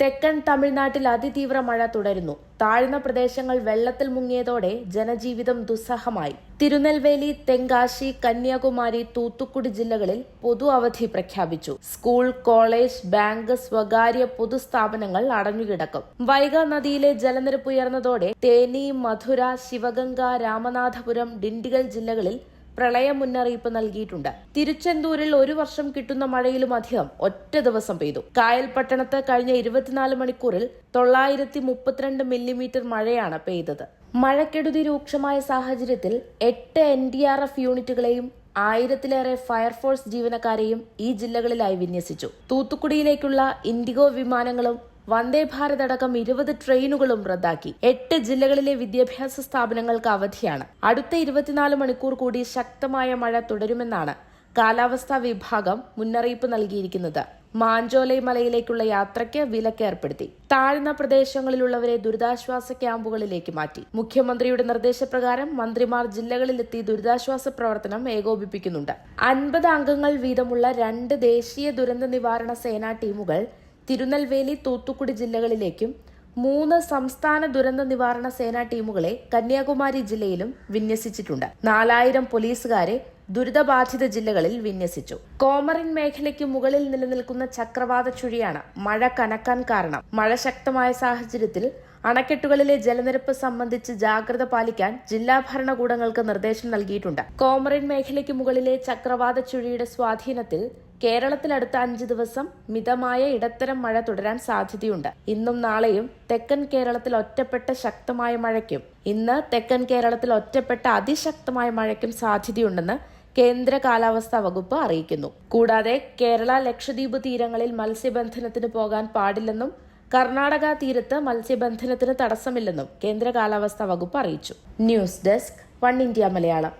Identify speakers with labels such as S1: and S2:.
S1: തെക്കൻ തമിഴ്നാട്ടിൽ അതിതീവ്ര മഴ തുടരുന്നു താഴ്ന്ന പ്രദേശങ്ങൾ വെള്ളത്തിൽ മുങ്ങിയതോടെ ജനജീവിതം ദുസ്സഹമായി തിരുനെൽവേലി തെങ്കാശി കന്യാകുമാരി തൂത്തുക്കുടി ജില്ലകളിൽ പൊതു അവധി പ്രഖ്യാപിച്ചു സ്കൂൾ കോളേജ് ബാങ്ക് സ്വകാര്യ പൊതുസ്ഥാപനങ്ങൾ അടഞ്ഞുകിടക്കും വൈഗ നദിയിലെ ജലനിരപ്പ് ഉയർന്നതോടെ തേനി മധുര ശിവഗംഗ രാമനാഥപുരം ഡിണ്ടിഗൽ ജില്ലകളിൽ പ്രളയ മുന്നറിയിപ്പ് നൽകിയിട്ടുണ്ട് തിരുച്ചെന്തൂരിൽ ഒരു വർഷം കിട്ടുന്ന മഴയിലും അധികം ഒറ്റ ദിവസം പെയ്തു കായൽ പട്ടണത്ത് കഴിഞ്ഞ ഇരുപത്തിനാല് മണിക്കൂറിൽ തൊള്ളായിരത്തി മുപ്പത്തിരണ്ട് മില്ലിമീറ്റർ മഴയാണ് പെയ്തത് മഴക്കെടുതി രൂക്ഷമായ സാഹചര്യത്തിൽ എട്ട് എൻ ഡി ആർ എഫ് യൂണിറ്റുകളെയും ആയിരത്തിലേറെ ഫയർഫോഴ്സ് ജീവനക്കാരെയും ഈ ജില്ലകളിലായി വിന്യസിച്ചു തൂത്തുക്കുടിയിലേക്കുള്ള ഇൻഡിഗോ വിമാനങ്ങളും വന്ദേ ഭാരത് അടക്കം ഇരുപത് ട്രെയിനുകളും റദ്ദാക്കി എട്ട് ജില്ലകളിലെ വിദ്യാഭ്യാസ സ്ഥാപനങ്ങൾക്ക് അവധിയാണ് അടുത്ത ഇരുപത്തിനാല് മണിക്കൂർ കൂടി ശക്തമായ മഴ തുടരുമെന്നാണ് കാലാവസ്ഥാ വിഭാഗം മുന്നറിയിപ്പ് നൽകിയിരിക്കുന്നത് മാഞ്ചോലൈ മലയിലേക്കുള്ള യാത്രയ്ക്ക് വിലക്ക് ഏർപ്പെടുത്തി താഴ്ന്ന പ്രദേശങ്ങളിലുള്ളവരെ ദുരിതാശ്വാസ ക്യാമ്പുകളിലേക്ക് മാറ്റി മുഖ്യമന്ത്രിയുടെ നിർദ്ദേശപ്രകാരം മന്ത്രിമാർ ജില്ലകളിലെത്തി ദുരിതാശ്വാസ പ്രവർത്തനം ഏകോപിപ്പിക്കുന്നുണ്ട് അൻപത് അംഗങ്ങൾ വീതമുള്ള രണ്ട് ദേശീയ ദുരന്ത നിവാരണ സേനാ ടീമുകൾ തിരുനെൽവേലി തൂത്തുക്കുടി ജില്ലകളിലേക്കും മൂന്ന് സംസ്ഥാന ദുരന്ത നിവാരണ സേനാ ടീമുകളെ കന്യാകുമാരി ജില്ലയിലും വിന്യസിച്ചിട്ടുണ്ട് നാലായിരം പോലീസുകാരെ ദുരിതബാധിത ജില്ലകളിൽ വിന്യസിച്ചു കോമറിൻ മേഖലയ്ക്ക് മുകളിൽ നിലനിൽക്കുന്ന ചക്രവാത ചുഴിയാണ് മഴ കനക്കാൻ കാരണം മഴ ശക്തമായ സാഹചര്യത്തിൽ അണക്കെട്ടുകളിലെ ജലനിരപ്പ് സംബന്ധിച്ച് ജാഗ്രത പാലിക്കാൻ ജില്ലാ ഭരണകൂടങ്ങൾക്ക് നിർദ്ദേശം നൽകിയിട്ടുണ്ട് കോമറിൻ മേഖലയ്ക്ക് മുകളിലെ ചക്രവാത ചുഴിയുടെ സ്വാധീനത്തിൽ കേരളത്തിലടുത്ത അഞ്ച് ദിവസം മിതമായ ഇടത്തരം മഴ തുടരാൻ സാധ്യതയുണ്ട് ഇന്നും നാളെയും തെക്കൻ കേരളത്തിൽ ഒറ്റപ്പെട്ട ശക്തമായ മഴയ്ക്കും ഇന്ന് തെക്കൻ കേരളത്തിൽ ഒറ്റപ്പെട്ട അതിശക്തമായ മഴയ്ക്കും സാധ്യതയുണ്ടെന്ന് കേന്ദ്ര കാലാവസ്ഥാ വകുപ്പ് അറിയിക്കുന്നു കൂടാതെ കേരള ലക്ഷദ്വീപ് തീരങ്ങളിൽ മത്സ്യബന്ധനത്തിന് പോകാൻ പാടില്ലെന്നും കർണാടക തീരത്ത് മത്സ്യബന്ധനത്തിന് തടസ്സമില്ലെന്നും കേന്ദ്ര കാലാവസ്ഥാ വകുപ്പ് അറിയിച്ചു news desk one India Malayalam